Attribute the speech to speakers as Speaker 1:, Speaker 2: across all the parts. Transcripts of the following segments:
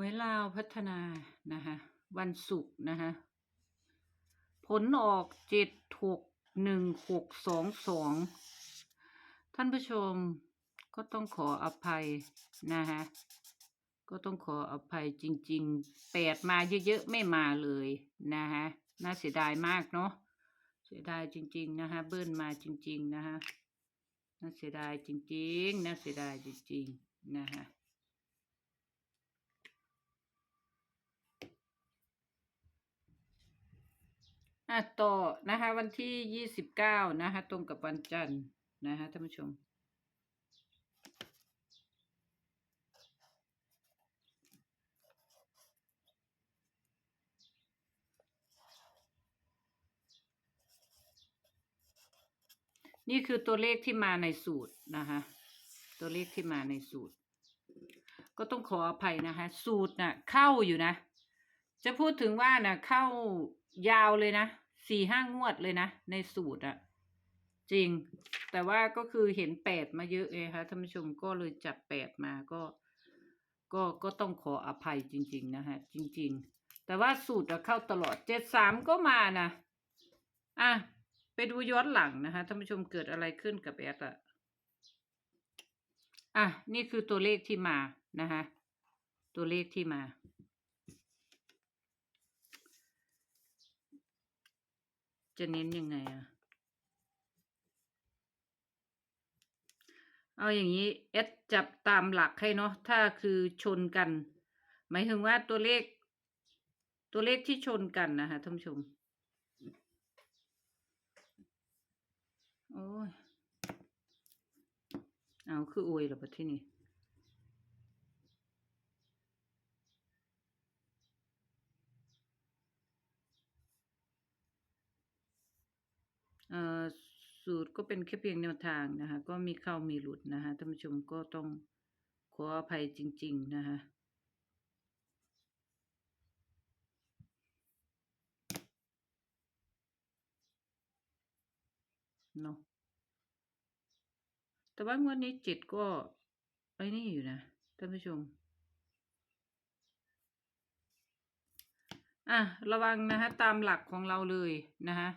Speaker 1: หวยลาวพัฒนานะคะวันศุกร์นะคะผลออกเจ็ดหกหนึ่งหกสองสองท่านผู้ชมก็ต้องขออภัยนะคะก็ต้องขออภัยจริงๆแปดมาเยอะๆไม่มาเลยนะคะน่าเสียดายมากเนาะเสียดายจริง ๆนะคะเบิ้ลมาจริง ๆนะคะน่าเสียดายจริง ๆ น่าเสียดายจริง ๆนะคะ ต่อนะคะวันที่ยี่สิบเก้านะคะตรงกับวันจันทร์นะคะท่านผู้ชม นี่คือตัวเลขที่มาในสูตรนะคะตัวเลขที่มาในสูตร ก็ต้องขออภัยนะคะ สูตรน่ะเข้าอยู่นะ จะพูดถึงว่าน่ะเข้ายาวเลยนะ สี่ห้างวดเลยนะ ในสูตรอะจริง แต่ว่าก็คือเห็นแปดมาเยอะเองค่ะท่านผู้ชมก็เลยจับแปดมาก็ ก็ก็ต้องขออภัยจริง ๆ นะคะจริง ๆ แต่ว่าสูตรอะเข้าตลอดเจ็ดสามก็มานะอะไปดูย้อนหลังนะคะท่านผู้ชมเกิดอะไรขึ้นกับแอดอะอะนี่คือตัวเลขที่มานะคะตัวเลขที่มา จะเน้นยังไงอะเอาอย่างนี้เอสจับตามหลักให้เนาะถ้าคือชนกัน หมายถึงว่าตัวเลข ตัวเลขที่ชนกันนะคะท่านผู้ชมโอ้ยเอาคืออวยหรอปะที่นี่ เอ่อ สูตรก็เป็นแค่เพียงแนวทางนะคะ ก็มีเข้ามีหลุดนะคะท่านผู้ชมก็ต้องขออภัยจริง ๆ นะคะเนาะแต่ว่างวดนี้จ็ดก็ไอ้นี่อยู่นะท่านผู้ชม อะ ระวังนะคะ ตามหลักของเราเลยนะคะ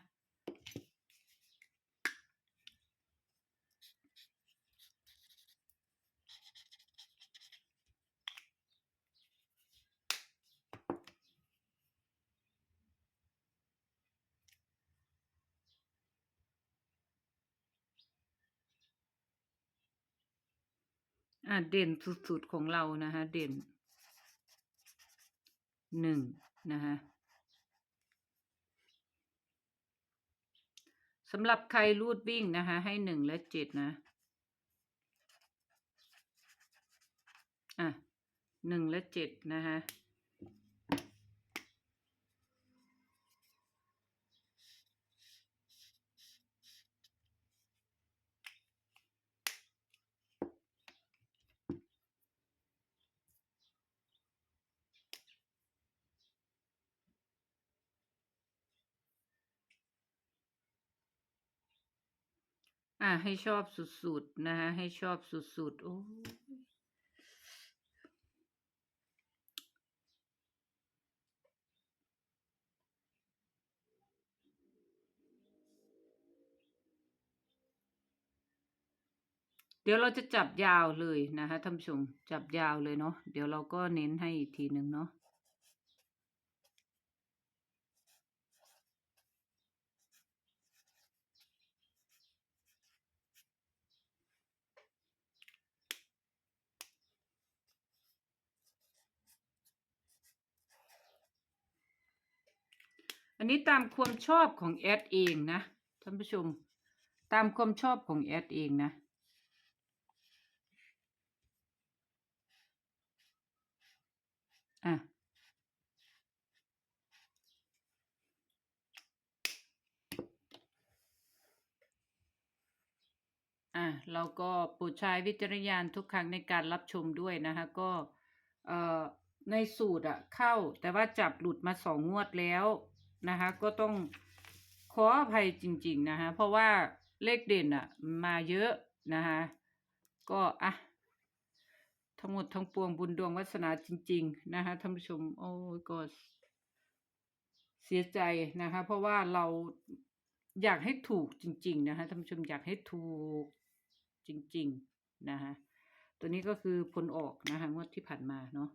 Speaker 1: อะเด่นสุดๆของเรานะคะ เด่นหนึ่งนะคะสำหรับใครรูดวิ่งนะคะ ให้หนึ่งและเจ็ดนะ อะหนึ่งและเจ็ดนะคะ อะให้ชอบสุดๆนะคะให้ชอบสุดๆโอ้เดี๋ยวเราจะจับยาวเลยนะคะท่านผู้ชมจับยาวเลยเนาะเดี๋ยวเราก็เน้นให้อีกทีหนึ่งเนาะ อันนี้ตามความชอบของแอดเองนะท่านผู้ชม ตามความชอบของแอดเองนะอะอะเราก็โปรดใช้วิจารณญาณทุกครั้งในการรับชมด้วยนะคะก็เอ่อในสูตรอะเข้าแต่ว่าจับหลุดมาสองงวดแล้ว นะคะ ก็ต้องขออภัยจริง ๆ นะคะ เพราะว่าเลขเด่นอะมาเยอะนะคะ ก็อะทั้งหมดทั้งปวงบุญดวงวาสนาจริง ๆ นะคะท่านผู้ชม โอ้ก็เสียใจนะคะ เพราะว่าเราอยากให้ถูกจริง ๆ นะคะท่านผู้ชมอยากให้ถูกจริง ๆ นะคะตัวนี้ก็คือผลออกนะคะงวดที่ผ่านมาเนาะ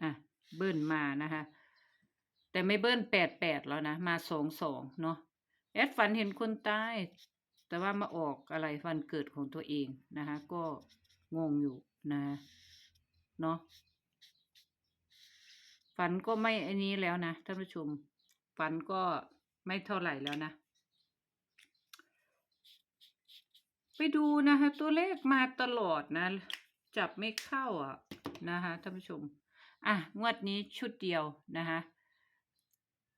Speaker 1: อะ เบิ้ลมานะคะ แต่ไม่เบิ้ลแปดแปดแล้วนะ มาสองสองเนาะแอดฝันเห็นคนตาย แต่ว่ามาออกอะไรวันเกิดของตัวเองนะคะ ก็งงอยู่นะเนาะฝันก็ไม่อันนี้แล้วนะท่านผู้ชม ฝันก็ไม่เท่าไหร่แล้วนะ ไปดูนะคะ ตัวเลขมาตลอดนะ จับไม่เข้าอะนะคะท่านผู้ชม อะ งวดนี้ชุดเดียวนะคะ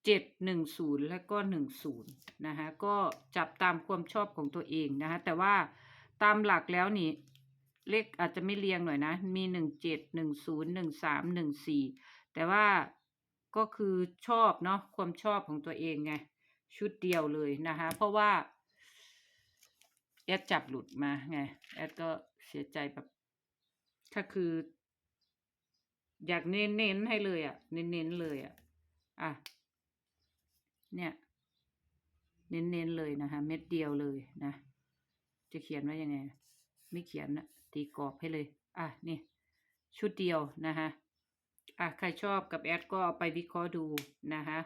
Speaker 1: เจ็ดหนึ่งศูนย์แล้วก็หนึ่งศูนย์นะคะก็จับตามความชอบของตัวเองนะคะแต่ว่าตามหลักแล้วนี่เลขอาจจะไม่เรียงหน่อยนะ มีหนึ่งเจ็ดหนึ่งศูนย์หนึ่งสามหนึ่งสี่แต่ว่าก็คือชอบเนาะความชอบของตัวเองไงชุดเดียวเลยนะคะเพราะว่าแอดจับหลุดมาไงแอดก็เสียใจแบบถ้าคือ อยากเน้นเน้นๆให้เลยอะ่ะ เน้นเน้นๆเลยอะ่ะ อะ เนี่ย เน้นเน้นๆเลยนะคะ เม็ดเดียวเลยนะ จะเขียนว่ายังไง ไม่เขียนนะตีกรอบให้เลย อะ นี่ ชุดเดียวนะคะอะ ใครชอบกับแอดก็เอาไปวิเคราะห์ดูนะคะ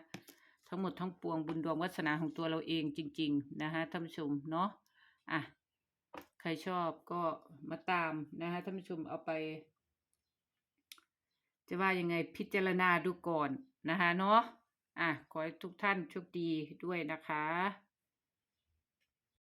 Speaker 1: ทั้งหมดทั้งปวงบุญดวงวาสนาของตัวเราเองจริง ๆ นะคะท่านผู้ชมเนาะอะ ใครชอบก็มาตามนะคะท่านผู้ชมเอาไป จะว่ายังไงพิจารณาดูก่อนนะคะเนาะอะขอให้ทุกท่านโชคดีด้วยนะคะ